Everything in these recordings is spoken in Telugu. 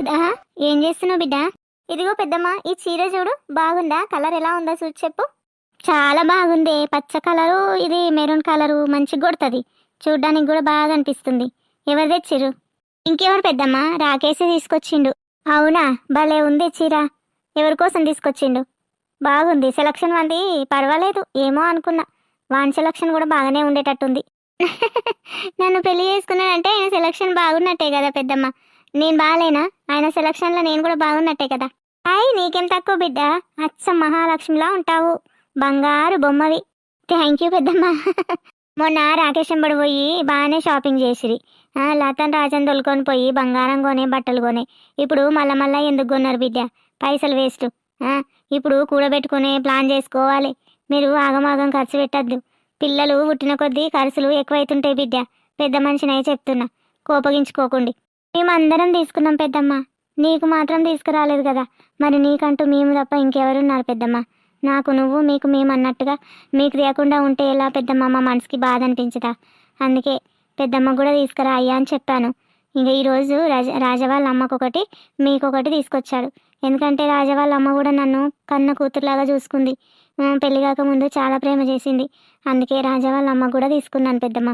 సుధా ఏం చేస్తున్నావు బిడ్డ? ఇదిగో పెద్దమ్మ ఈ చీర చూడు బాగుందా? కలర్ ఎలా ఉందో చూసి చెప్పు. చాలా బాగుంది పచ్చ కలరు ఇది మెరూన్ కలరు మంచిగా కొడుతుంది. చూడ్డానికి కూడా బాగా అనిపిస్తుంది. ఎవరు తెచ్చిర్రు? ఇంకెవరు పెద్దమ్మ? రాకేసి తీసుకొచ్చిండు. అవునా? భలే ఉంది చీర. ఎవరి కోసం తీసుకొచ్చిండు? బాగుంది సెలక్షన్ మంది పర్వాలేదు ఏమో అనుకున్నా. వాన్ సెలక్షన్ కూడా బాగానే ఉండేటట్టుంది. నన్ను పెళ్ళి చేసుకున్నానంటే ఆయన సెలక్షన్ బాగున్నట్టే కదా పెద్దమ్మ. నేను బాగాలేనా ఆయన సెలక్షన్లో నేను కూడా బాగున్నట్టే కదా. హాయ్ నీకేం తక్కువ బిడ్డ? అచ్చ మహాలక్ష్మిలా ఉంటావు. బంగారు బొమ్మవి. థ్యాంక్ యూ పెద్దమ్మ. మొన్న రాకేష్ ఎంబడి పోయి బాగానే షాపింగ్ చేసిరి. ఆ, లతన్ రాజన్ తొలుకొని పోయి బంగారం కొనే బట్టలు కొనే. ఇప్పుడు మళ్ళా మళ్ళా ఎందుకు కొన్నారు బిడ్డ? పైసలు వేస్ట్. ఇప్పుడు కూడబెట్టుకునే ప్లాన్ చేసుకోవాలి. మీరు ఆగమాగం ఖర్చు పెట్టద్దు. పిల్లలు పుట్టిన కొద్దీ ఖర్చులు ఎక్కువైతుంటాయి బిడ్డ. పెద్ద మనిషినై చెప్తున్నా. కోపగించుకోకండి. మేమందరం తీసుకున్నాం పెద్దమ్మ. నీకు మాత్రం తీసుకురాలేదు కదా. మరి నీకంటూ మేము తప్ప ఇంకెవరున్నారు పెద్దమ్మ? నాకు నువ్వు మీకు మేము అన్నట్టుగా మీకు లేకుండా ఉంటే ఎలా పెద్దమ్మ మా మనసుకి బాధ అనిపించదా అందుకే పెద్దమ్మ కూడా తీసుకురా అయ్యా అని చెప్పాను. ఇంకా ఈరోజు రాజ రాజ వాళ్ళ అమ్మకు ఒకటి మీకు ఒకటి తీసుకొచ్చాడు. ఎందుకంటే రాజ వాళ్ళ అమ్మ కూడా నన్ను కన్న కూతురులాగా చూసుకుంది. పెళ్ళి పెళ్ళి కాకముందు చాలా ప్రేమ చేసింది. అందుకే రాజా వాళ్ళ అమ్మ కూడా తీసుకున్నాను పెద్దమ్మ.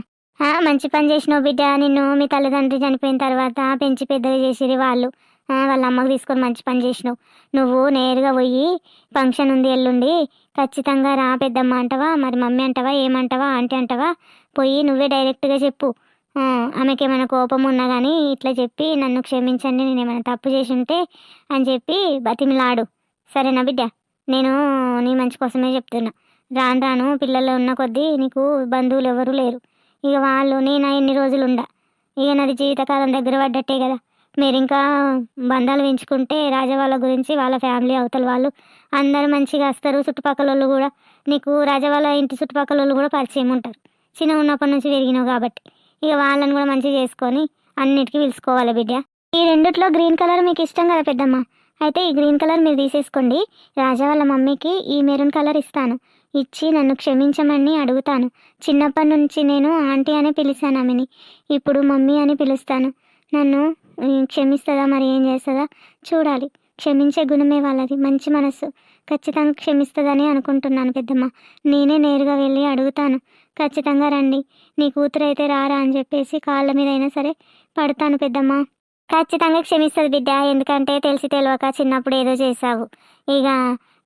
మంచి పని చేసినావు బిడ్డ. నిన్ను మీ తల్లిదండ్రి చనిపోయిన తర్వాత పెంచి పెద్దగా చేసిరి వాళ్ళు. వాళ్ళ అమ్మకు తీసుకొని మంచి పని చేసినావు. నువ్వు నేరుగా పోయి ఫంక్షన్ ఉంది ఎల్లుండి. ఖచ్చితంగా రా పెద్దమ్మ అంటావా మరి మమ్మీ అంటవా ఏమంటావా ఆంటీ అంటావా? పోయి నువ్వే డైరెక్ట్గా చెప్పు. ఆమెకి ఏమైనా కోపం ఉన్నా కానీ ఇట్లా చెప్పి నన్ను క్షమించండి నేను ఏమైనా తప్పు చేసి ఉంటే అని చెప్పి బతిమిలాడు. సరేనా బిడ్డ? నేను నీ మంచి కోసమే చెప్తున్నా. రాను రాను పిల్లలు ఉన్న కొద్దీ నీకు బంధువులు ఎవరూ లేరు. ఇక వాళ్ళు నేను ఎన్ని రోజులు ఉండా? ఇక నాది జీవితకాలం దగ్గర పడ్డట్టే కదా. మీరు ఇంకా బంధాలు పెంచుకుంటే రాజా వాళ్ళ గురించి వాళ్ళ ఫ్యామిలీ అవతల వాళ్ళు అందరూ మంచిగా వస్తారు. చుట్టుపక్కల వాళ్ళు కూడా నీకు రాజా వాళ్ళ ఇంటి చుట్టుపక్కల వాళ్ళు కూడా పరిచయం ఉంటారు. చిన్న ఉన్నప్పటి నుంచి పెరిగినావు కాబట్టి ఇక వాళ్ళని కూడా మంచిగా చేసుకొని అన్నిటికీ పిలుచుకోవాలి బిడ్డ. ఈ రెండిట్లో గ్రీన్ కలర్ మీకు ఇష్టం కదా పెద్దమ్మ. అయితే ఈ గ్రీన్ కలర్ మీరు తీసేసుకోండి. రాజా వాళ్ళ మమ్మీకి ఈ మెరూన్ కలర్ ఇస్తాను. ఇచ్చి నన్ను క్షమించమని అడుగుతాను. చిన్నప్పటి నుంచి నేను ఆంటీ అని పిలిచాను ఆమెని. ఇప్పుడు మమ్మీ అని పిలుస్తాను. నన్ను క్షమిస్తుందా మరి? ఏం చేస్తుందా? చూడాలి. క్షమించే గుణమే వాళ్ళది. మంచి మనస్సు. ఖచ్చితంగా క్షమిస్తుందని అనుకుంటున్నాను పెద్దమ్మ. నేనే నేరుగా వెళ్ళి అడుగుతాను. ఖచ్చితంగా రండి. నీ కూతురు అయితే రారా అని చెప్పేసి కాళ్ళ మీద అయినా సరే పడతాను పెద్దమ్మ. ఖచ్చితంగా క్షమిస్తుంది బిడ్డ. ఎందుకంటే తెలిసి తెలియక చిన్నప్పుడు ఏదో చేసావు ఇక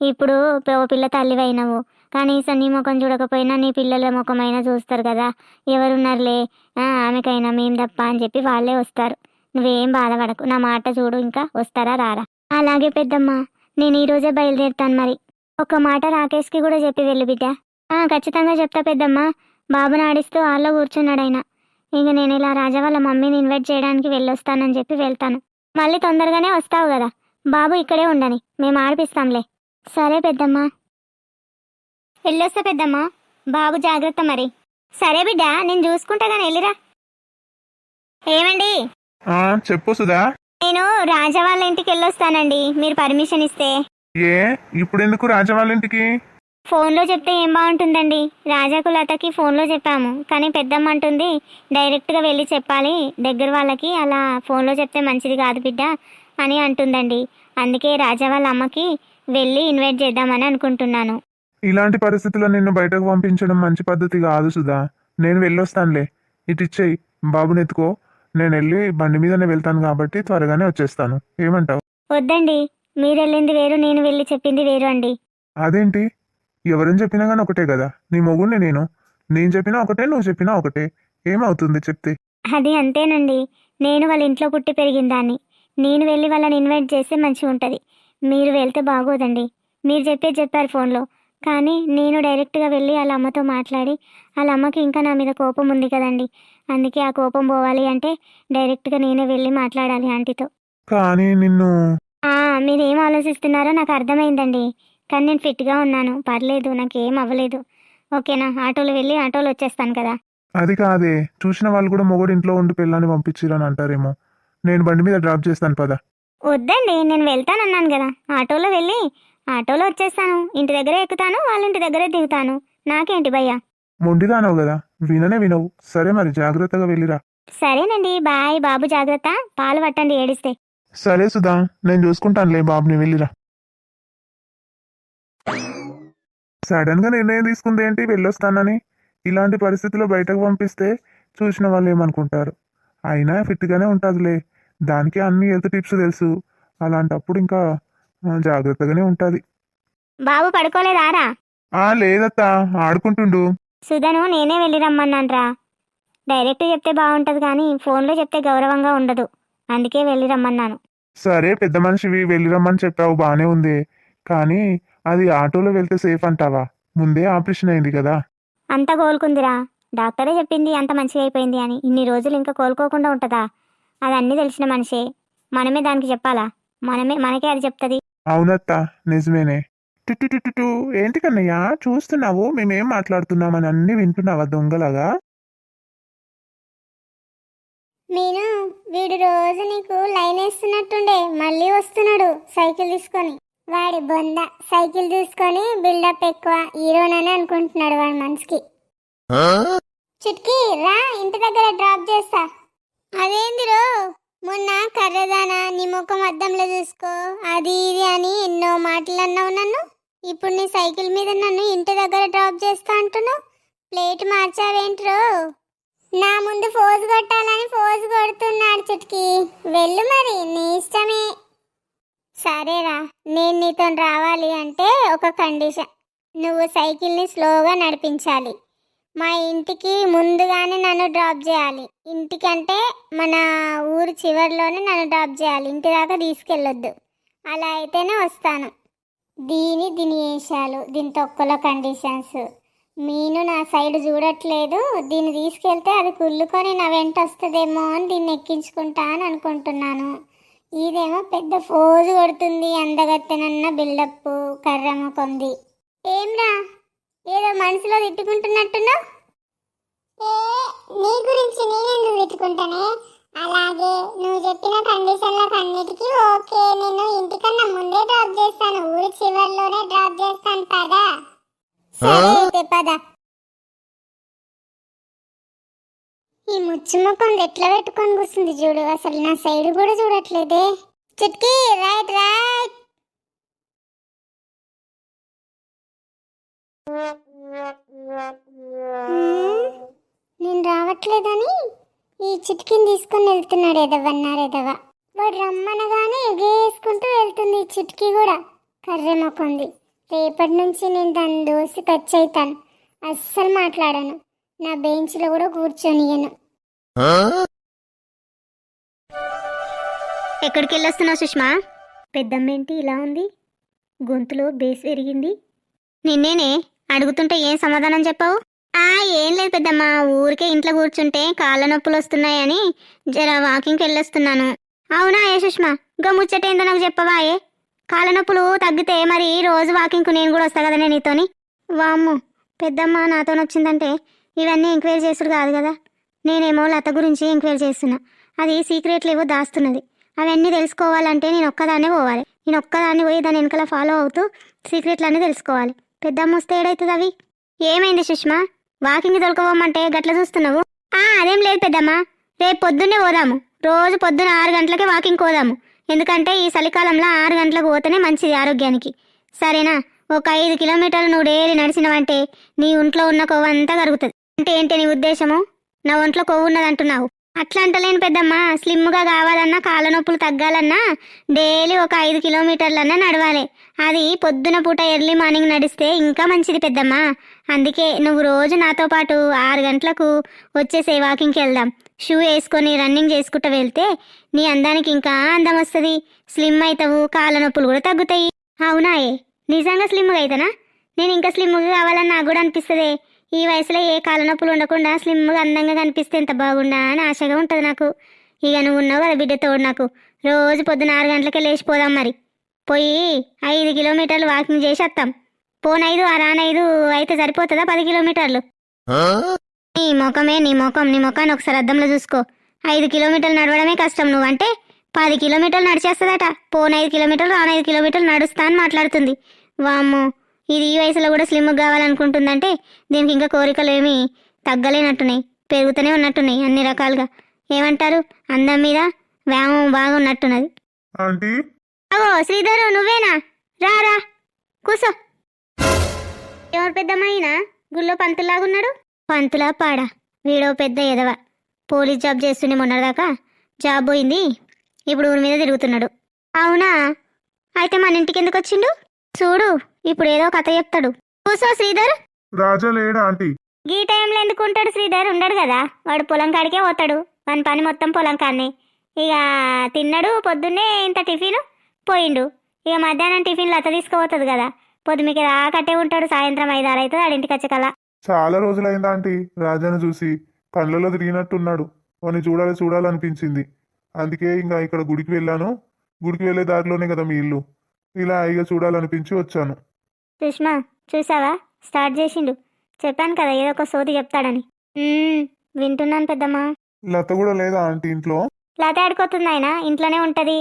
ఇప్పుడు ఓ పిల్ల తల్లివైనవు. కనీసం నీ ముఖం చూడకపోయినా నీ పిల్లల ముఖమైనా చూస్తారు కదా. ఎవరున్నారులే? ఆమెకైనా మేం తప్ప అని చెప్పి వాళ్ళే వస్తారు. నువ్వేం బాధపడకు. నా మాట చూడు ఇంకా. వస్తారా రారా? అలాగే పెద్దమ్మ. నేను ఈరోజే బయలుదేరుతాను మరి. ఒక మాట రాకేష్కి కూడా చెప్పి వెళ్ళు బిడ్డ. ఆ, ఖచ్చితంగా చెప్తా పెద్దమ్మ. బాబుని ఆడిస్తూ హాల్లో కూర్చున్నాడు ఆయన. ఇక నేను ఇలా రాజా వాళ్ళ మమ్మీని ఇన్వైట్ చేయడానికి వెళ్ళొస్తానని చెప్పి వెళ్తాను. మళ్ళీ తొందరగానే వస్తావు కదా. బాబు ఇక్కడే ఉండని. మేము ఆడిపిస్తాంలే. సరే పెద్దమ్మ. వెళ్ళొస్తా పెద్దమ్మ. బాబు జాగ్రత్త మరి. సరే బిడ్డ నేను చూసుకుంటా కానీ వెళ్ళిరా. ఏమండి? ఆ చెప్పు సుధా. నేను రాజా వాళ్ళ ఇంటికి వెళ్ళొస్తానండి. మీరు పర్మిషన్ ఇస్తే. ఏ? ఇప్పుడెందుకు రాజా వాళ్ళ ఇంటికి? ఫోన్లో చెప్తే ఏం బాగుంటుందండి? రాజాకు లతకి ఫోన్లో చెప్పాము. కానీ పెద్దమ్మ అంటుంది డైరెక్ట్గా వెళ్ళి చెప్పాలి. దగ్గర వాళ్ళకి అలా ఫోన్లో చెప్తే మంచిది కాదు బిడ్డ అని అంటుందండి. అందుకే రాజా వాళ్ళ అమ్మకి వెళ్ళి ఇన్వైట్ చేద్దామని అనుకుంటున్నాను. ఇలాంటి పరిస్థితుల్లో నిన్ను బయటకు పంపించడం మంచి పద్ధతి కాదు సుధా. నేను వెళ్ళొస్తానులే. ఇటు ఇచ్చేయి. బాబుని ఎత్తుకో. నేను వెళ్ళి బండి మీదనే వెళ్తాను కాబట్టి త్వరగానే వచ్చేస్తాను. ఏమంటావు? వద్దండి. మీరు వెళ్ళింది వేరు నేను వెళ్ళి చెప్పింది వేరు అండి. అదేంటి? ఎవరని చెప్పినా కానీ ఒకటే కదా. నీ మొగుడిని నేను. నేను చెప్పినా ఒకటే నువ్వు చెప్పినా ఒకటే. ఏమవుతుంది చెప్తే? అది అంతేనండి. నేను వాళ్ళ ఇంట్లో పుట్టి పెరిగిన దాన్ని. నేను వెళ్ళి వాళ్ళని ఇన్వైట్ చేస్తే మంచిగా ఉంటుంది మీరు వెళ్తే బాగోదండి. మీరు చెప్పేది చెప్పారు ఫోన్లో. కానీ నేను డైరెక్ట్గా వెళ్ళి వాళ్ళ అమ్మతో మాట్లాడి వాళ్ళ అమ్మకి ఇంకా నా మీద కోపం ఉంది కదండి. అందుకే ఆ కోపం పోవాలి అంటే డైరెక్ట్గా నేనే వెళ్ళి మాట్లాడాలి ఆంటీతో. కానీ నిన్ను ఆ, మీరేం ఆలోచిస్తున్నారో నాకు అర్థమైందండి. కానీ నేను ఫిట్గా ఉన్నాను. పర్లేదు నాకేం అవ్వలేదు. ఓకేనా? ఆటోలో వెళ్ళి ఆటోలో వచ్చేస్తాను కదా. అది కాదే. చూసిన వాళ్ళు కూడా మొగుడు ఇంట్లో ఉండి పిల్లని పంపించిరని అంటారేమో. నేను బండి మీద డ్రాప్ చేస్తాను పద. వద్దండి నేను వెళ్తానన్నాను కదా. ఆటోలో వెళ్ళి ఆటోలో వచ్చేస్తాను. ఇంటి దగ్గరే ఎక్కుతాను వాళ్ళ ఇంటి దగ్గరే దిగుతాను. నాకేంటి భయ్యా? మొండిదానవు కదా. విననే వినవు. సరే మరి జాగ్రత్తగా వెళ్ళిరా. సరేనండి బాయ్ బాబు జాగ్రత్త. పాలు పట్టండి ఏడిస్తే. సరే సుధా నేను చూసుకుంటానులే బాబుని వెళ్ళిరా. సడన్గా నిర్ణయం తీసుకుంది ఏంటి? వెళ్ళొస్తానని. ఇలాంటి పరిస్థితుల్లో బయటకు పంపిస్తే చూసిన వాళ్ళు ఏమనుకుంటారు? అయినా fit గానే ఉంటుందిలే. దానికి అన్ని హెల్త్ టిప్స్ తెలుసు. అలాంటప్పుడు ఇంకా జాగ్రత్తగానే ఉంటుంది. బాబు పడుకోలేదారా ఆ లేదత్తా ఆడుకుంటుండు. సుధను నేనే వెళ్ళి రమ్మన్నాన్రా. డైరెక్ట్ చెప్తే బాగుంటుంది కానీ ఫోన్లో చెప్తే గౌరవంగా ఉండదు. అందుకే వెళ్ళి రమ్మన్నాను. సరే పెద్ద మనిషివి వెళ్ళిరమ్మని చెప్పావు బానే ఉంది. కానీ అది ఆటోలో వెళ్తే సేఫ్ అంటావా? ముందే ఆపరేషన్ అయింది కదా. అంత కోలుకుందిరా. డాక్టరే చెప్పింది అంత మంచిగా అయిపోయింది అని. ఇన్ని రోజులు ఇంకా కోలుకోకుండా ఉంటుందా? అది అన్నీ తెలిసిన మనిషే. మనమే దానికి చెప్పాలా? మనమే మనకే అది చెప్తుంది. అవునత్తా నిజమేనే. టుట్టు టు, ఏంటి కన్నయ్య? చూస్తున్నావు మేమేం మాట్లాడుతున్నామని అన్ని వింటున్నావా దొంగలాగా? నేను వీడు రోజు నీకు లైన్ వేస్తున్నట్టుండే మళ్ళీ వస్తున్నాడు సైకిల్ తీసుకొని. వాడి బొంద సైకిల్ తీసుకొని బిల్డప్ ఎక్కువ హీరోనని అనుకుంటున్నాడు వాడి మనసుకి. చిట్కి రా ఇంటి దగ్గర డ్రాప్ చేస్తా. అదేందిరో? మొన్న కర్రదానా నీ ముఖం అద్దంలో చూసుకో. అది ఇది అని ఎన్నో మాటలు అన్నావు నన్ను. ఇప్పుడు నీ సైకిల్ మీద నన్ను ఇంటి దగ్గర డ్రాప్ చేస్తా అంటున్నావు. ప్లేట్ మార్చావేంట్రో? నా ముందు ఫోజు కొట్టాలని ఫోజు కొడుతున్నాడు చుట్కి. వెళ్ళు మరి నీ ఇష్టమే. సరేరా నేను నీతో రావాలి అంటే ఒక కండిషన్. నువ్వు సైకిల్ని స్లోగా నడిపించాలి. మా ఇంటికి ముందుగానే నన్ను డ్రాప్ చేయాలి. ఇంటికంటే మన ఊరు చివరిలోనే నన్ను డ్రాప్ చేయాలి. ఇంటి దాకా తీసుకెళ్ళొద్దు. అలా అయితేనే వస్తాను. దీని దీని వేషాలు దీని తొక్కల కండిషన్స్ మీను నా సైడ్ చూడట్లేదు. దీన్ని తీసుకెళ్తే అది కుళ్ళుకొని నా వెంట వస్తుందేమో అని దీన్ని ఎక్కించుకుంటా అని అనుకుంటున్నాను. ఇదేమో పెద్ద ఫోజు కొడుతుంది. అందగత్తెనన్న బిల్డప్ కర్రమ్మ కొంది. ఏమ్రా? ఏదో మనసులో తిట్టుకుంటున్నట్టున్నావు? నీ గురించి నేనెందుకు తిట్టుకుంటానే? అలాగే నువ్వు చెప్పిన కండిషన్లకు అన్నిటికీ ఓకే. నేను ఇంటికన్నా ముందే డ్రాప్ చేస్తాను. ఊరి చివరిలోనే డ్రాప్ చేస్తాను. పదా. సరే పద. ఈ ముచ్చు ముఖం ఎట్లా పెట్టుకొని కూర్చుంది చూడు. అసలు నా సైడ్ కూడా చూడట్లేదే. చిట్కి రైట్ రైట్ నేను రావట్లేదని ఈ చిట్కిని తీసుకొని వెళ్తున్నాడు ఎదవన్నారు ఎదవ. వాడు రమ్మనగానే ఎగేసుకుంటూ వెళ్తుంది ఈ చిట్కి కూడా. కర్రె మొక్కుంది రేపటి నుంచి నేను దాని దోసి టచ్ అవుతాను అస్సలు మాట్లాడాను. నా బెంచ్లో కూడా కూర్చొనియను. ఎక్కడికి వెళ్ళొస్తున్నావు సుష్మా? పెద్దమ్మేంటి ఇలా ఉంది? గొంతులో బేస్ పెరిగింది. నిన్నేనే? అడుగుతుంటే ఏం సమాధానం చెప్పావు? ఆ ఏం లేదు పెద్దమ్మ ఊరికే ఇంట్లో కూర్చుంటే కాళ్ళ నొప్పులు వస్తున్నాయని జర వాకింగ్కి వెళ్ళొస్తున్నాను. అవునా ఏ సుష్మా? ఇంకా ముచ్చటేందో నాకు చెప్పవా ఏ? కాళ్ళ నొప్పులు తగ్గితే మరి రోజు వాకింగ్కు నేను కూడా వస్తా కదనే నీతోని? వామ్మో పెద్దమ్మ నాతో వచ్చిందంటే ఇవన్నీ ఎంక్వైరీ చేసుడు కాదు కదా. నేనేమో లత గురించి ఎంక్వైరీ చేస్తున్నా. అది సీక్రెట్లు ఏవో దాస్తున్నది. అవన్నీ తెలుసుకోవాలంటే నేను ఒక్కదాన్నే పోవాలి. నేను ఒక్కదాన్ని పోయి దాని వెనకాల ఫాలో అవుతూ సీక్రెట్లన్నీ తెలుసుకోవాలి. పెద్దమ్మ వస్తే ఏడవుతుంది అవి ఏమైంది సుష్మా? వాకింగ్ తొలకపోమంటే గట్ల చూస్తున్నావు? ఆ అదేం లేదు పెద్దమ్మ. రేపు పొద్దున్నే పోదాము. రోజు పొద్దున ఆరు గంటలకే వాకింగ్ పోదాము. ఎందుకంటే ఈ చలికాలంలో ఆరు గంటలకు పోతేనే మంచిది ఆరోగ్యానికి. సరేనా? ఒక ఐదు కిలోమీటర్లు నువ్వు డైలీ నడిచినవంటే నీ ఒంట్లో ఉన్న కొవ్వు అంతా కరుగుతుంది. అంటే ఏంటి నీ ఉద్దేశము? నా ఒంట్లో కొవ్వు ఉన్నది అంటున్నావు అట్లా అంటలేను పెద్దమ్మ. స్లిమ్గా కావాలన్నా కాళ్ళ నొప్పులు తగ్గాలన్నా డైలీ ఒక ఐదు కిలోమీటర్లన్నా నడవాలి. అది పొద్దున పూట ఎర్లీ మార్నింగ్ నడిస్తే ఇంకా మంచిది పెద్దమ్మ. అందుకే నువ్వు రోజు నాతో పాటు ఆరు గంటలకు వచ్చేసే వాకింగ్కి వెళ్దాం. షూ వేసుకొని రన్నింగ్ చేసుకుంటూ వెళ్తే నీ అందానికి ఇంకా అందం వస్తుంది. స్లిమ్ అవుతావు కాళ్ళ నొప్పులు కూడా తగ్గుతాయి. అవునాయే నిజంగా స్లిమ్గా అవుతానా నేను ఇంకా స్లిమ్గా కావాలని నాకు కూడా అనిపిస్తుంది. ఈ వయసులో ఏ కాళ్ళ నొప్పులు ఉండకుండా స్లిమ్గా అందంగా కనిపిస్తే ఎంత బాగుండా అని ఆశగా ఉంటుంది నాకు. ఇక నువ్వు ఉన్నావు కదా బిడ్డ తోడు నాకు. రోజు పొద్దున ఆరు గంటలకే లేచిపోదాం మరి. పోయి ఐదు కిలోమీటర్లు వాకింగ్ చేసి వస్తాం పోనైదు ఆ రానైదు అయితే సరిపోతుందా పది కిలోమీటర్లు? నీ ముఖమే నీ ముఖం నీ ముఖాన్ని ఒకసారి అద్దంలో చూసుకో. ఐదు కిలోమీటర్లు నడవడమే కష్టం నువ్వంటే పది కిలోమీటర్లు నడిచేస్తుందట. పోన ఐదు కిలోమీటర్లు రాన ఐదు కిలోమీటర్లు నడుస్తా అని మాట్లాడుతుంది. వామ్మో. ఇది ఈ వయసులో కూడా స్లిమ్ కావాలనుకుంటుందంటే దీనికి ఇంకా కోరికలు ఏమీ తగ్గలేనట్టున్నాయి. పెరుగుతూనే ఉన్నట్టున్నాయి అన్ని రకాలుగా. ఏమంటారు? అందం మీద వ్యామం బాగా ఉన్నట్టున్నది ఆంటీ? అవో శ్రీధరు నువ్వేనా? రా రా. కూసో. ఎవరు పెద్దమ్మాయినా గుళ్ళో పంతులాగున్నాడు పంతులా పాడా? వీడో పెద్ద ఎదవ. పోలీస్ జాబ్ చేస్తూనే మొన్నటిదాకా. జాబ్ పోయింది. ఇప్పుడు ఊరి మీద తిరుగుతున్నాడు. అవునా? అయితే మన ఇంటికి ఎందుకు వచ్చిండు? చూడు. ఇప్పుడు ఏదో కథ చెప్తాడు. కూసో శ్రీధర్. రాజా లేడా ఆంటీ? ఈ టైంలో ఎందుకు ఉంటాడు శ్రీధర్? ఉండడు కదా. వాడు పొలం కాడికే పోతాడు. వాని పని మొత్తం పొలం కాడనే. ఇక తిన్నాడు పొద్దున్నే ఇంత టిఫిన్ పోయిండు. ఇక మధ్యాహ్నం టిఫిన్ లత తీసుకుపోతుంది కదా. పొద్దుమికి రాకట్టే ఉంటాడు. సాయంత్రం ఐదారు అవుతుంది ఆడింటికి వచ్చే కల్లా చాలా రోజులైందా ఆంటీ రాజాను చూసి. కళ్ళలో తిరిగినట్టున్నాడు. వాడిని చూడాలి చూడాలనిపించింది. అందుకే ఇంకా ఇక్కడ గుడికి వెళ్ళాను. గుడికి వెళ్ళే దారిలోనే కదా మీ ఇల్లు. ఇలా ఇక చూడాలనిపించి వచ్చాను. సుష్మా చూసావా స్టార్ట్ చేసిండు. చెప్పాను కదా ఏదో ఒక సోది చెప్తాడని. "మ్మ్, వింటున్నాను పెద్దమ్మా. లత కూడా లేదా ఆంటీ ఇంట్లో? లత ఆడుకోతుంది ఆయన ఇంట్లోనే ఉంటుంది.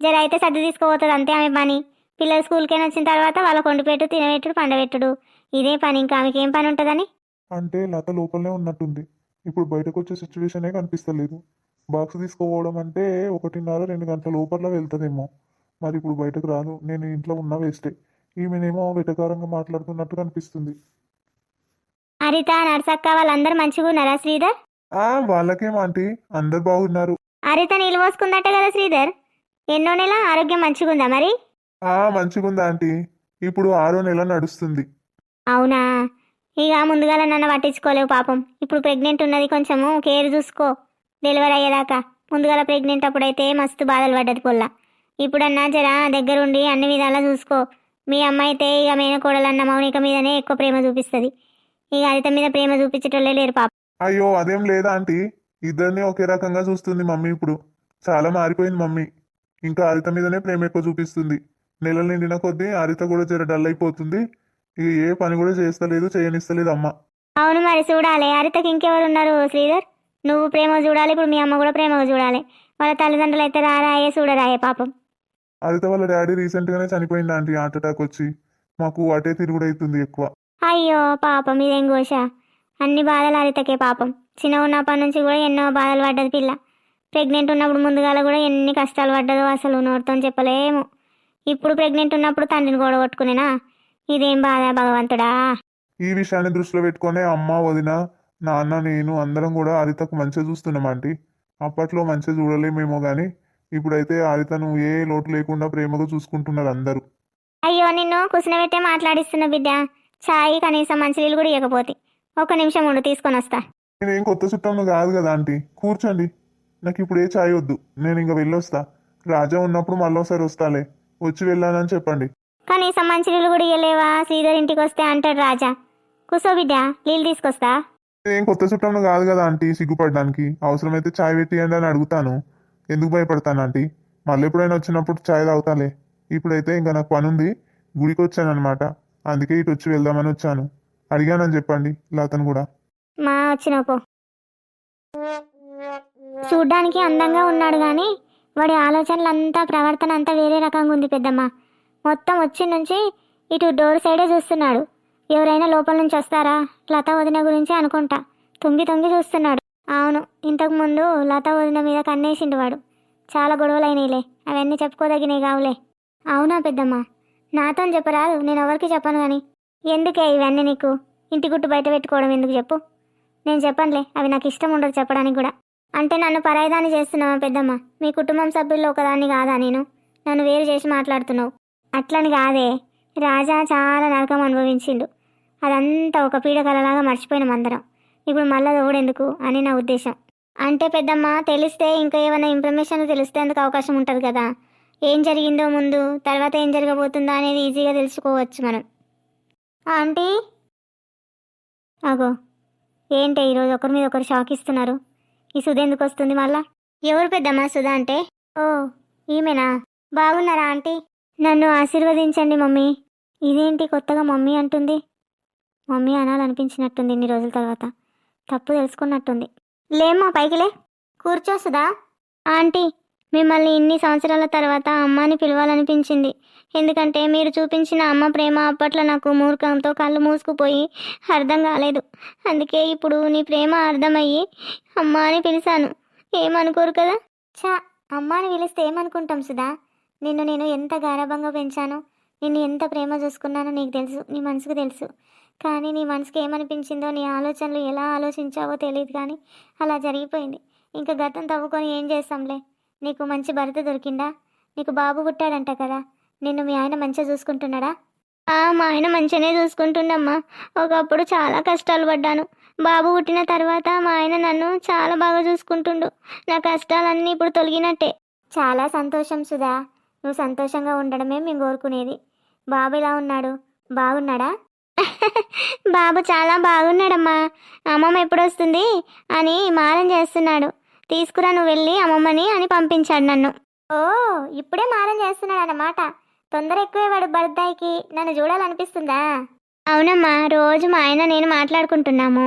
జర అయితే సర్ది తీసుకుపోతుంది అంతే ఆమె పని. పిల్లలు స్కూల్కైనా వచ్చిన తర్వాత వాళ్ళ కొండిపెట్టు తినబెట్టుడు పండబెట్టుడు. ఇదే పని ఇంకా ఆమెకి ఏం పని ఉంటుందని? అంటే లత లోపలనే ఉన్నట్టుంది. ఇప్పుడు బయటకు వచ్చే సిచ్యువేషనే కనిపిస్తలేదు. బాక్స్ తీసుకోవడం అంటే ఒకటిన్నర రెండు గంటల లోపల వెళ్తుందేమో. మరి ఇప్పుడు బయటకు రాదు నేను ఇంట్లో ఉన్న వేస్టే. ఈమెనేమో వెటకారంగా మాట్లాడుతున్నట్టు కనిపిస్తుంది. హరిత నర్సక్క వాళ్ళందరూ మంచిగా ఉన్నారా శ్రీధర్? ఆ వాళ్ళకేం ఆంటీ? అందరు బాగున్నారు. హరిత నీళ్ళు పోసుకుందట కదా శ్రీధర్? ఎన్నో నెల ఆరోగ్యం మంచిగా ఉందా మరి? ఆ మంచిగుంది ఆంటీ? ఇప్పుడు ఆరో నెల నడుస్తుంది. అవునా? ఇక ముందుగా నన్ను పట్టించుకోలేవు పాపం. ఇప్పుడు ప్రెగ్నెంట్ ఉన్నది కొంచెము కేర్ చూసుకో. డెలివరీ అయ్యేదాకా. ముందుగా ప్రెగ్నెంట్ అప్పుడైతే మస్తు బాధలు పడ్డది పొల్ల. ఇప్పుడన్నా జరా దగ్గరుండి అన్ని విధాలా చూసుకో. మీ అమ్మ అయితే ఇక మేనకోడలన్న మౌనిక మీదనే ఎక్కువ ప్రేమ చూపిస్తుంది. ఇక హరిత మీద ప్రేమ చూపించేటోళ్ళే లేరు పాప. అయ్యో అదేం లేదా ఆంటీ? ఇద్దరిని ఒకే రకంగా చూస్తుంది మమ్మీ ఇప్పుడు. చాలా మారిపోయింది మమ్మీ. ఇంకా హరిత మీదనే ప్రేమ ఎక్కువ చూపిస్తుంది. నెలలు నిండిన కొద్దీ హరిత కూడా జర డల్ అయిపోతుంది. ఇక ఏ పని కూడా చేస్తలేదు చేయనిస్తలేదు అమ్మ. అవును మరి చూడాలి. హరితకి ఇంకెవరు ఉన్నారు శ్రీధర్? నువ్వు ప్రేమ చూడాలి ఇప్పుడు మీ అమ్మ కూడా ప్రేమగా చూడాలి. వాళ్ళ తల్లిదండ్రులు అయితే రారాయే చూడరాయే పాపం. హరిత వాళ్ళ డాడీ రీసెంట్ గానే చనిపోయింది ఆంటీ హార్ట్ అటాక్ వచ్చి. మాకు అటే తిరుగుడు అవుతుంది ఎక్కువ. అయ్యో పాపం ఇదేం ఘోష. అన్ని బాధలు హరితకే పాపం. చిన్న ఉన్నప్పటి నుంచి కూడా ఎన్నో బాధలు పడ్డది పిల్ల. ప్రెగ్నెంట్ ఉన్నప్పుడు ముందుగాల కూడా ఎన్ని కష్టాలు పడ్డదో అసలు నోటితో చెప్పలేము. ఇప్పుడు ప్రెగ్నెంట్ ఉన్నప్పుడు తండ్రిని కూడా కొట్టుకునేనా? ఇదేం బాధ భగవంతుడా? ఈ విషయాన్ని దృష్టిలో పెట్టుకొని అమ్మ వదిన నాన్న నేను అందరం కూడా హరితకు మంచిగా చూస్తున్నాం ఆంటీ. అప్పట్లో మంచిగా చూడలేమేమో కానీ ఇప్పుడైతే హరితను ఏ లోటు లేకుండా ప్రేమగా చూసుకుంటున్నారు అందరూ? అయ్యో నిన్ను కుసినబెట్టే మాట్లాడిస్తున్న బిడ్డ. చాయ్ కనీసం మంచినీళ్ళు కూడా ఇవ్వకపోతే. ఒక నిమిషం ఉండు తీసుకొని వస్తా. నేనేం కొత్త చుట్టంలో కాదు కదా ఆంటీ. కూర్చోండి. నాకు ఇప్పుడు ఏ ఛాయ్ వద్దు. నేను ఇంకా వెళ్ళొస్తా. రాజా ఉన్నప్పుడు మళ్ళీసారి వస్తాలే. వచ్చి వెళ్ళానని చెప్పండి. కనీసం మంచినీళ్ళు కూడా ఇవ్వలేవా? శ్రీధర్ ఇంటికి వస్తే అంటాడు రాజా. కూసో బిడ్డ నీళ్ళు తీసుకొస్తా. ఏం కొత్త చుట్టంలో కాదు కదా ఆంటీ సిగ్గుపడడానికి. అవసరమైతే ఛాయ్ పెట్టియండి అని అడుగుతాను. ఎందుకు భయపడతాను ఆంటీ? మళ్ళీ ఎప్పుడైనా వచ్చినప్పుడు ఛాయ్ తాగుతాలే ఇప్పుడైతే ఇంకా నాకు పని ఉంది గుడికి వచ్చాను అనమాట అందుకే ఇటు వచ్చి వెళ్దామని వచ్చాను. అడిగానని చెప్పండి లతను కూడా. మా వచ్చిన చూడ్డానికి అందంగా ఉన్నాడు కానీ వాడి ఆలోచనలంతా ప్రవర్తన అంతా వేరే రకంగా ఉంది పెద్దమ్మ. మొత్తం వచ్చి నుంచి ఇటు డోర్ సైడే చూస్తున్నాడు. ఎవరైనా లోపల నుంచి వస్తారా? లత వదిన గురించి అనుకుంటా. తొంగి తొంగి చూస్తున్నాడు. అవును ఇంతకు ముందు లత వదిన మీద కన్నేసిండు వాడు. చాలా గొడవలు అవన్నీ చెప్పుకోదగినవి కావులే. అవునా పెద్దమ్మ నాతో చెప్పరాదు నేను ఎవరికి చెప్పను కానీ ఎందుకే ఇవన్నీ నీకు? ఇంటి గుట్టు బయట పెట్టుకోవడం ఎందుకు చెప్పు? నేను చెప్పనులే అవి నాకు ఇష్టం ఉండదు చెప్పడానికి కూడా. అంటే నన్ను పరాయిదాన్ని చేస్తున్నావా పెద్దమ్మ? మీ కుటుంబం సభ్యుల్లో ఒకదాన్ని కాదా నేను? నన్ను వేరు చేసి మాట్లాడుతున్నావు. అట్లని కాదే రాజా చాలా నరకం అనుభవించిండు. అదంతా ఒక పీడకలలాగా మర్చిపోయినాం అందరం. ఇప్పుడు మళ్ళీ ఓడెందుకు అని నా ఉద్దేశం. అంటే పెద్దమ్మ తెలిస్తే ఇంకా ఏమైనా ఇన్ఫర్మేషన్ తెలిస్తే అందుకు అవకాశం ఉంటుంది కదా. ఏం జరిగిందో ముందు తర్వాత ఏం జరగబోతుందో అనేది ఈజీగా తెలుసుకోవచ్చు మనం. ఆంటీ? అగో ఏంటి ఈరోజు ఒకరి మీద ఒకరు షాక్ ఇస్తున్నారు? ఈ సుధ ఎందుకు వస్తుంది మళ్ళా? ఎవరు పెద్దమ్మా సుధ అంటే? ఓ ఈమెనా? బాగున్నారా ఆంటీ? నన్ను ఆశీర్వదించండి మమ్మీ. ఇదేంటి కొత్తగా మమ్మీ అంటుంది? మమ్మీ అనాలనిపించినట్టుంది ఇన్ని రోజుల తర్వాత. తప్పు తెలుసుకున్నట్టుంది. లేమ్మా పైకిలే కూర్చో సుధా ఆంటీ మిమ్మల్ని ఇన్ని సంవత్సరాల తర్వాత అమ్మని పిలవాలనిపించింది. ఎందుకంటే మీరు చూపించిన అమ్మ ప్రేమ అప్పట్లో నాకు మూర్ఖంతో కళ్ళు మూసుకుపోయి అర్థం కాలేదు. అందుకే ఇప్పుడు నీ ప్రేమ అర్థమయ్యి అమ్మ అని పిలిచాను. ఏమనుకోరు కదా? చా అమ్మ అని పిలిస్తే ఏమనుకుంటాం సుధా? నిన్ను నేను ఎంత గారాభంగా పెంచానో నిన్ను ఎంత ప్రేమ చూసుకున్నానో నీకు తెలుసు నీ మనసుకు తెలుసు. కానీ నీ మనసుకి ఏమనిపించిందో నీ ఆలోచనలు ఎలా ఆలోచించావో తెలియదు కానీ అలా జరిగిపోయింది. ఇంకా గతం తవ్వుకొని ఏం చేస్తాంలే? నీకు మంచి భర్త దొరికిందా? నీకు బాబు పుట్టాడంట కదా నిన్ను మీ ఆయన మంచిగా చూసుకుంటున్నాడా? ఆ, మా ఆయన మంచిగానే చూసుకుంటుండమ్మా. ఒకప్పుడు చాలా కష్టాలు పడ్డాను. బాబు పుట్టిన తర్వాత మా ఆయన నన్ను చాలా బాగా చూసుకుంటుండు. నా కష్టాలన్నీ ఇప్పుడు తొలగినట్టే. చాలా సంతోషం సుధా. నువ్వు సంతోషంగా ఉండడమే మేము కోరుకునేది. బాబు ఎలా ఉన్నాడు? బాగున్నాడా? బాబు చాలా బాగున్నాడమ్మా. అమ్మమ్మ ఎప్పుడు వస్తుంది అని మారం చేస్తున్నాడు. తీసుకురా నువ్వు వెళ్ళి అమ్మమ్మని అని పంపించాడు నన్ను. ఓ ఇప్పుడే మారం చేస్తున్నాడు అన్నమాట తొందర ఎక్కువే వాడు బర్త్డేకి. నన్ను చూడాలనిపిస్తుందా? అవునమ్మా రోజు మా ఆయన నేను మాట్లాడుకుంటున్నాము.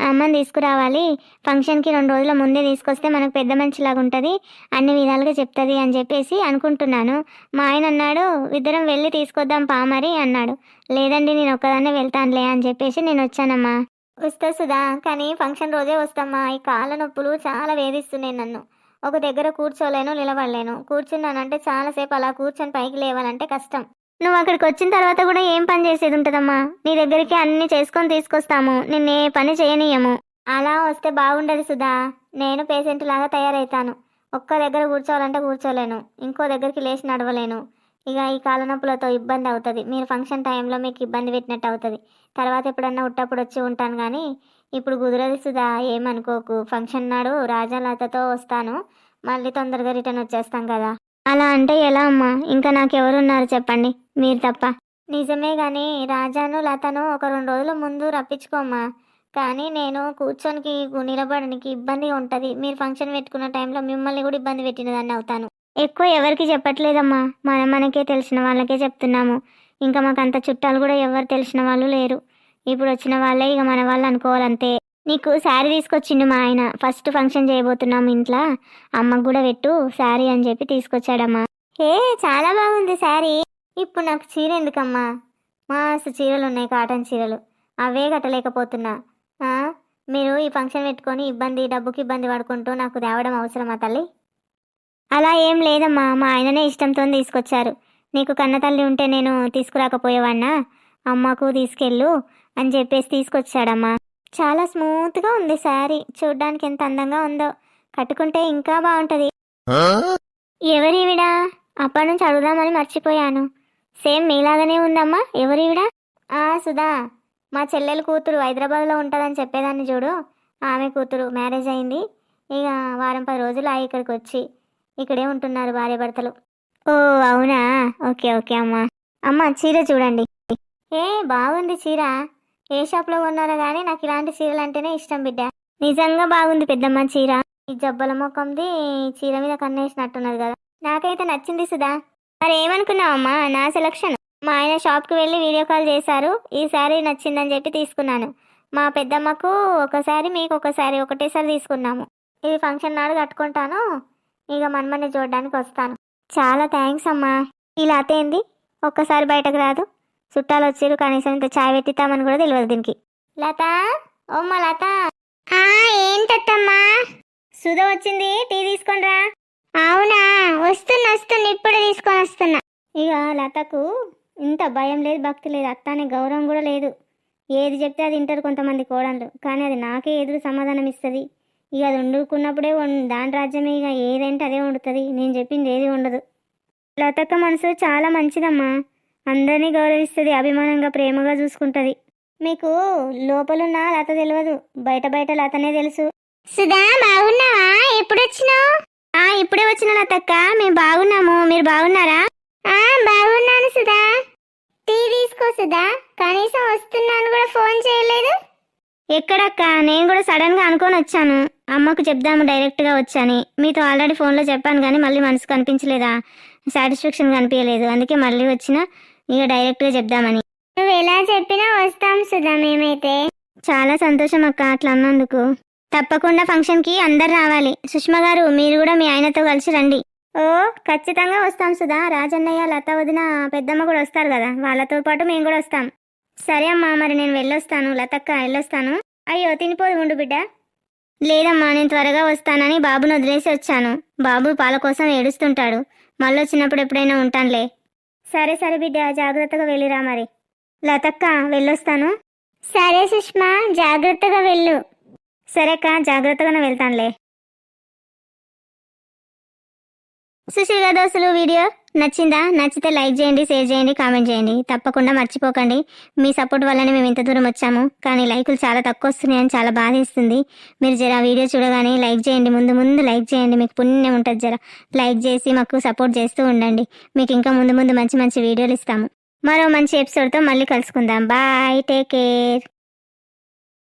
అమ్మని తీసుకురావాలి. ఫంక్షన్కి రెండు రోజుల ముందే తీసుకొస్తే మనకు పెద్ద మంచిలాగా ఉంటుంది అన్ని విధాలుగా చెప్తుంది అని చెప్పేసి అనుకుంటున్నాను. మా ఆయన అన్నాడు ఇద్దరం వెళ్ళి తీసుకొద్దాం పా మరి అన్నాడు. లేదండి నేను ఒక్కదాన్నే వెళ్తానులే అని చెప్పేసి నేను వచ్చానమ్మా. వస్తా సుధా కానీ ఫంక్షన్ రోజే వస్తామ్మా. ఈ కాళ్ళ నొప్పులు చాలా వేధిస్తున్నాయి నన్ను. ఒక దగ్గర కూర్చోలేను నిలబడలేను. కూర్చున్నానంటే చాలాసేపు అలా కూర్చొని పైకి లేవాలంటే కష్టం. నువ్వు అక్కడికి వచ్చిన తర్వాత కూడా ఏం పని చేసేది ఉంటుందమ్మా? నీ దగ్గరికి అన్ని చేసుకొని తీసుకొస్తాము. నిన్నే పని చేయనీయము. అలా వస్తే బాగుండదు సుధా. నేను పేషెంట్ లాగా తయారవుతాను ఒక్క దగ్గర కూర్చోవాలంటే కూర్చోలేను. ఇంకో దగ్గరికి లేచి నడవలేను. ఇక ఈ కాలనొప్పులతో నొప్పులతో ఇబ్బంది అవుతుంది. మీరు ఫంక్షన్ టైంలో మీకు ఇబ్బంది పెట్టినట్టు అవుతుంది. తర్వాత ఎప్పుడన్నా ఉట్టప్పుడు వచ్చి ఉంటాను కానీ ఇప్పుడు కుదరదు సుధా. ఏమనుకోకు. ఫంక్షన్ నాడు రాజాలతతో వస్తాను. మళ్ళీ తొందరగా రిటర్న్ వచ్చేస్తాం కదా. అలా అంటే ఎలా అమ్మా? ఇంకా నాకెవరున్నారు చెప్పండి. మీరు తప్ప. నిజమే కానీ రాజాను లతను ఒక రెండు రోజుల ముందు రప్పించుకోమ్మా. కానీ నేను కూర్చొనికి నిలబడడానికి ఇబ్బంది ఉంటుంది. మీరు ఫంక్షన్ పెట్టుకున్న టైంలో మిమ్మల్ని కూడా ఇబ్బంది పెట్టినదాన్ని అవుతాను. ఎక్కువ ఎవరికి చెప్పట్లేదమ్మా. మన మనకే తెలిసిన వాళ్ళకే చెప్తున్నాము. ఇంకా మాకు అంత చుట్టాలు కూడా ఎవరు తెలిసిన వాళ్ళు లేరు. ఇప్పుడు వచ్చిన వాళ్ళే ఇక మన వాళ్ళు అనుకోవాలంతే. నీకు శారీ తీసుకొచ్చిండు మా ఆయన. ఫస్ట్ ఫంక్షన్ చేయబోతున్నాం ఇంట్లో. అమ్మకు కూడా పెట్టు శారీ అని చెప్పి తీసుకొచ్చాడమ్మా. ఏ చాలా బాగుంది శారీ. ఇప్పుడు నాకు చీర ఎందుకమ్మా? మాసు చీరలు ఉన్నాయి కాటన్ చీరలు. అవే కట్టలేకపోతున్నా. మీరు ఈ ఫంక్షన్ పెట్టుకొని ఇబ్బంది డబ్బుకి ఇబ్బంది పడుకుంటూ నాకు తేవడం అవసరమా తల్లి? అలా ఏం లేదమ్మా. మా ఆయననే ఇష్టంతో తీసుకొచ్చారు. నీకు కన్నతల్లి ఉంటే నేను తీసుకురాకపోయేవాడినా? అమ్మకు తీసుకెళ్ళు అని చెప్పేసి తీసుకొచ్చాడమ్మా. చాలా స్మూత్గా ఉంది శారీ. చూడ్డానికి ఎంత అందంగా ఉందో. కట్టుకుంటే ఇంకా బాగుంటుంది. ఎవరివిడా అప్పటి నుంచి అడుగుదామని మర్చిపోయాను. సేమ్ మీలాగానే ఉందమ్మా. ఎవరివిడా ఆ సుధా. మా చెల్లెలు కూతురు హైదరాబాద్లో ఉంటుందని చెప్పేదాన్ని చూడు. ఆమె కూతురు మ్యారేజ్ అయింది. ఇక వారం పది రోజులు ఆ ఇక్కడికి వచ్చి ఇక్కడే ఉంటున్నారు భార్య భర్తలు. ఓ అవునా? ఓకే ఓకే అమ్మా. అమ్మ చీర చూడండి. ఏ బాగుంది చీర. ఏ షాప్లో కొన్నారో కానీ నాకు ఇలాంటి చీరలు అంటేనే ఇష్టం బిడ్డ. నిజంగా బాగుంది పెద్దమ్మ చీర. ఈ జబ్బల ముఖంది చీర మీద కన్నేసినట్టున్నది కదా. నాకైతే నచ్చింది సుధా. మరి ఏమనుకున్నావమ్మా? నా సెలక్షన్. మా ఆయన షాప్కి వెళ్ళి వీడియో కాల్ చేశారు. ఈ నచ్చిందని చెప్పి తీసుకున్నాను. మా పెద్దమ్మకు ఒకసారి మీకు ఒకసారి ఒకటేసారి తీసుకున్నాము. ఇది ఫంక్షన్ నాడు కట్టుకుంటాను. ఇక మనమని చూడడానికి వస్తాను. చాలా థ్యాంక్స్ అమ్మా. ఇలా అతేంది ఒక్కసారి బయటకు రాదు. చుట్టాలు వచ్చారు కనీసం ఇంత చాయ్ పెట్టిస్తామని కూడా తెలియదు దీనికి. లత ఓమ్మ లత. ఏంటమ్మా సుధ వచ్చింది టీ తీసుకొనిరా అవునా? వస్తున్నా వస్తున్నా ఇప్పుడు తీసుకొని వస్తున్నా. ఇక లతకు ఇంత భయం లేదు భక్తి లేదు అత్తానే గౌరవం కూడా లేదు. ఏది చెప్తే అది వింటారు కొంతమంది కోడళ్ళు కానీ అది నాకే ఎదురు సమాధానం ఇస్తుంది. ఇక అది వండుకున్నప్పుడే దాని రాజ్యమే ఇక ఏదంటే అదే వండుతుంది. నేను చెప్పింది ఏది ఉండదు లతక్క మనసు చాలా మంచిదమ్మా. అందరినీ గౌరవిస్తుంది అభిమానంగా ప్రేమగా చూసుకుంటుంది. మీకు లోపలున్న లత తెలియదు బయట బయట లతనే తెలుసు. సుధా బాగున్నావా? ఎప్పుడు వచ్చినావు ఆ ఇప్పుడే వచ్చిన లతక్క మేము బాగున్నాము. మీరు బాగున్నారా? ఆ బాగున్నాను సుధా. టీ తీసుకో సుధా. కనీసం వస్తున్నాను కూడా ఫోన్ చేయలేదు. ఎక్కడక్క? నేను కూడా సడన్గా అనుకొని వచ్చాను. అమ్మకు చెప్దాము డైరెక్ట్గా వచ్చాని. మీతో ఆల్రెడీ ఫోన్లో చెప్పాను కానీ మళ్ళీ మనసు కనిపించలేదా సాటిస్ఫాక్షన్ కనిపించలేదు. అందుకే మళ్ళీ వచ్చిన ఇక డైరెక్ట్గా చెప్దామని. నువ్వు ఎలా చెప్పినా వస్తాం సుధా మేమైతే. చాలా సంతోషం అక్క అట్లా అన్నందుకు. తప్పకుండా ఫంక్షన్కి అందరు రావాలి. సుష్మా గారు మీరు కూడా మీ ఆయనతో కలిసి రండి. ఓ ఖచ్చితంగా వస్తాం సుధా. రాజన్నయ్య లత వదిన పెద్దమ్మ కూడా వస్తారు కదా. వాళ్ళతో పాటు మేము కూడా వస్తాం. సరే అమ్మా మరి నేను వెళ్ళొస్తాను. లతక్క వెళ్ళొస్తాను. అయ్యో తినిపోదు ఉండు బిడ్డ. లేదమ్మా నేను త్వరగా వస్తానని బాబును వదిలేసి వచ్చాను. బాబు పాల కోసం ఏడుస్తుంటాడు. మళ్ళీ వచ్చినప్పుడు ఎప్పుడైనా ఉంటానులే. సరే సరే బిడ్డ జాగ్రత్తగా వెళ్ళిరా మరి. లతక్క వెళ్ళొస్తాను. సరే సుష్మా జాగ్రత్తగా వెళ్ళు. సరే అక్క జాగ్రత్తగానే వెళ్తానులే. సుశీల దోస్తులు వీడియో నచ్చిందా? నచ్చితే లైక్ చేయండి షేర్ చేయండి కామెంట్ చేయండి. తప్పకుండా మర్చిపోకండి. మీ సపోర్ట్ వల్లనే మేము ఇంత దూరం వచ్చాము. కానీ లైకులు చాలా తక్కువ వస్తున్నాయని చాలా బాధేస్తుంది మీరు జర వీడియో చూడగానే లైక్ చేయండి ముందు ముందు లైక్ చేయండి. మీకు పుణ్యం ఉంటుంది జర. లైక్ చేసి మాకు సపోర్ట్ చేస్తూ ఉండండి. మీకు ఇంకా ముందు ముందు మంచి మంచి వీడియోలు ఇస్తాము. మరో మంచి ఎపిసోడ్తో మళ్ళీ కలుసుకుందాం. Bye take care.